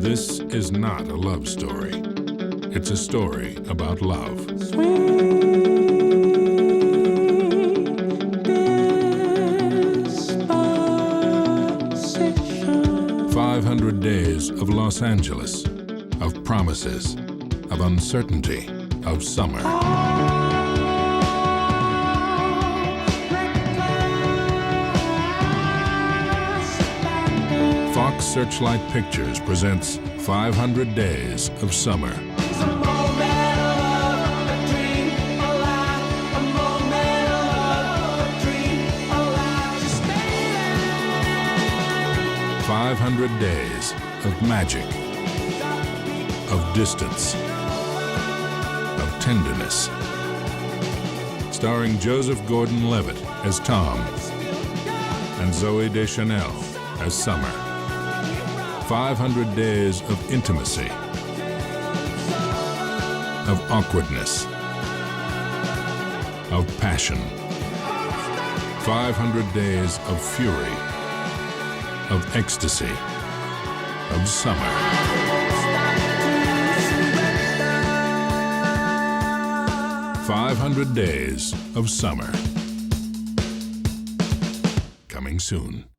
This is not a love story. It's a story about love. Disposition. 500 days of Los Angeles, of promises, of uncertainty, of summer. Fox Searchlight Pictures presents 500 Days of Summer. 500 days of magic, of distance, of tenderness. Starring Joseph Gordon Levitt as Tom and Zoe Deschanel as Summer. 500 days of intimacy, of awkwardness, of passion. 500 days of fury, of ecstasy, of summer. Five hundred days of summer. Coming soon.